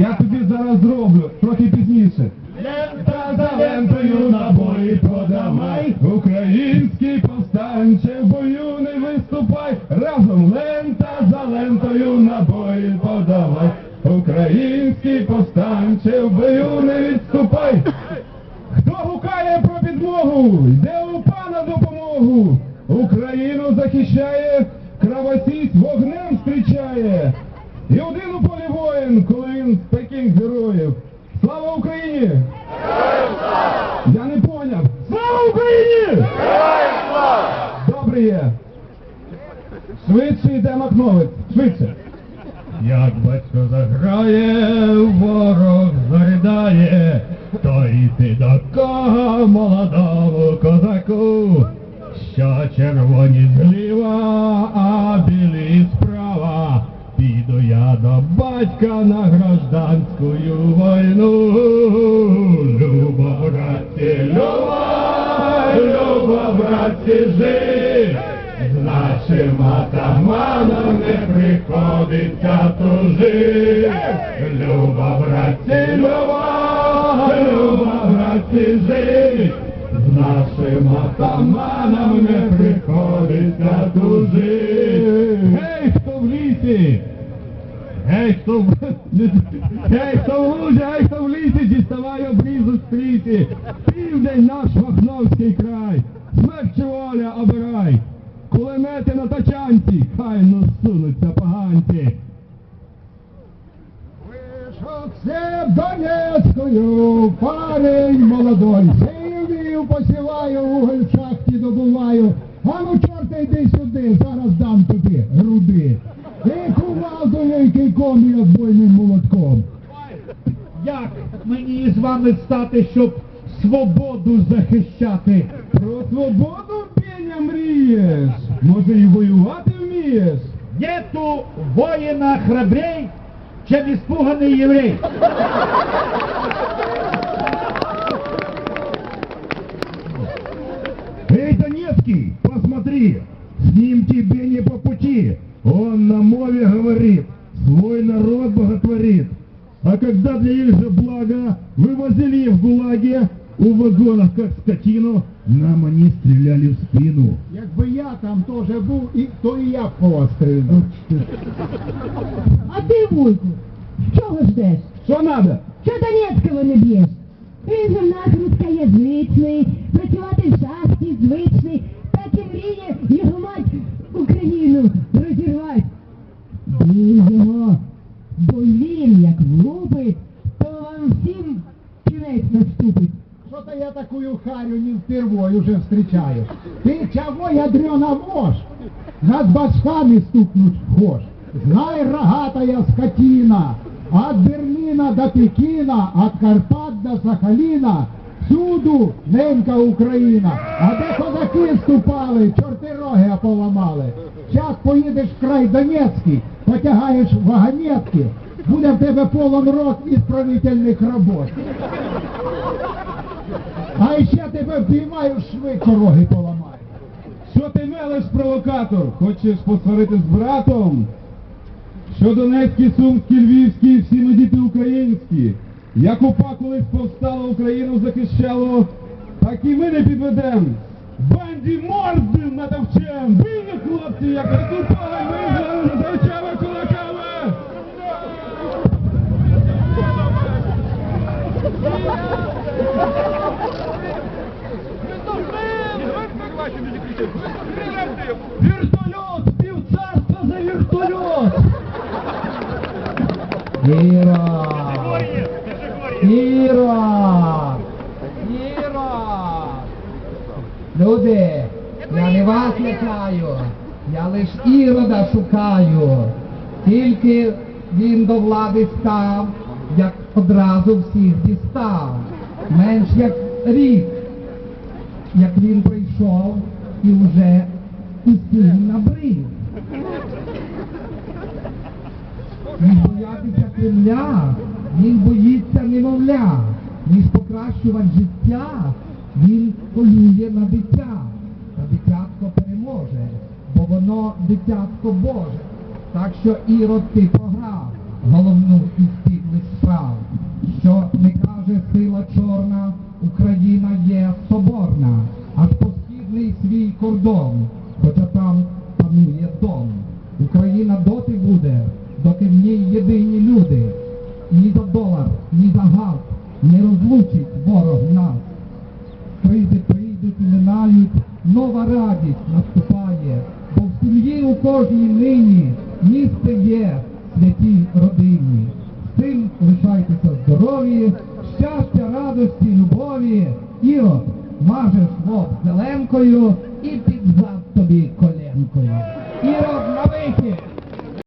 Я тобі зараз зроблю, трохи пізніше. Лента за лентою набої подавай, український повстанче в бою не виступай, разом лента за лентою набої подавай, український повстанче в бою не відступай. Хто гукає про підмогу, йде у пана допомогу, Україну захищає, кровосість вогнем зустрічає. І один у він з таких героїв. Слава Україні! Я не поняв. Слава Україні! Добре є. Швидше йде Макновець. Швидше. Як батько заграє, ворог заридає, то йти до кого молодому козаку, що червоні зліва, а білі справа. Піду я до батька на гражданську війну. Люба, братці, люба, люба, братці, жив. З нашим атаманом не приходиться тужити. Люба, братці, люба, люба, братці, жить. З нашим атаманом не приходиться тужити. Гей, хто в лісі? Гей, хто в... Гей, хто в лузі, гей, хто в лісі, діставай обрізу з тріті. Південь наш Махновський край. Смерть чи воля обирай. Кулемети на тачанці, хай насунуться поганці. Вишовце Донецькою, парень молодой, сивів посіваю, уголь в шахті добуваю. А ну, чорта, йди сюди, зараз дам тобі груди. Кийком і отбойним молотком. Як мені з вами стати, щоб свободу захищати? Про свободу пеня мрієш? Може і воювати вмієш? Нету воїна храбрей, чем испуганный єврей. Эй, Донецкий, посмотри, с ним тебе не по пути. народ боготворит. А когда для их же блага вывозили в ГУЛАГе, у вагонов как скотину, нам они стреляли в спину. Якби я там теж був, і, то і я б по вас стрільнув. А ти, Вуйку, чого ждеш? Что надо? Чого Донецького не б'єш? Він же в нас рускоязичний, працювати кінець наступить. Что-то я такую харю не впервой уже встречаю. Ты чего, ядрена вошь? Над башками стукнуть вхож. Знай, рогатая скотина, от Берлина до Пекина, от Карпат до Сахалина, всюду ненька Україна. А де козаки ступали, чорти роги поламали. Щас поїдеш в край Донецький, потягаєш вагонетки, буде в тебе повен рот ісправительних робот. А ще тебе впіймаю, швидко роги поламаю. Що ти мелеш, провокатор? Хочеш посварити з братом? Що Донецький, Сумський, Львівський, всі ми діти українські. Як упа колись повстало Україну захищало, так і ми не підведем. Банді морди натовчем! Вільні хлопці, як наступали, ми Вертольот! Півцарства за вертольот! Іра! Іра! Іра! Люди, я не вас лякаю, я лиш ірода шукаю. Тільки він до влади став, як одразу всіх дістав. Менш як рік, як він прийшов і вже усім набрив. Він боятися Кремля, він боїться немовля, ніж покращувати життя, він полює на дитя. Та дитятко переможе, бо воно дитятко Боже. Так що Ірод ти програв. головну світлих справ, що не каже сила чорна, Україна є соборна, аж по східний свій кордон, хоча там панує дом. Україна доти буде, доки в ній єдині люди. Ні за долар, ні за газ не розлучить ворог нас. Кризи прийдуть і минають, нова радість наступає, бо в сім'ї у кожній нині місце є святій родині. З Цим лишайтеся здорові, щастя, радості, любові. Ірод, мажеш лоб зеленкою і підзад тобі коленкою. Ірод на вихід!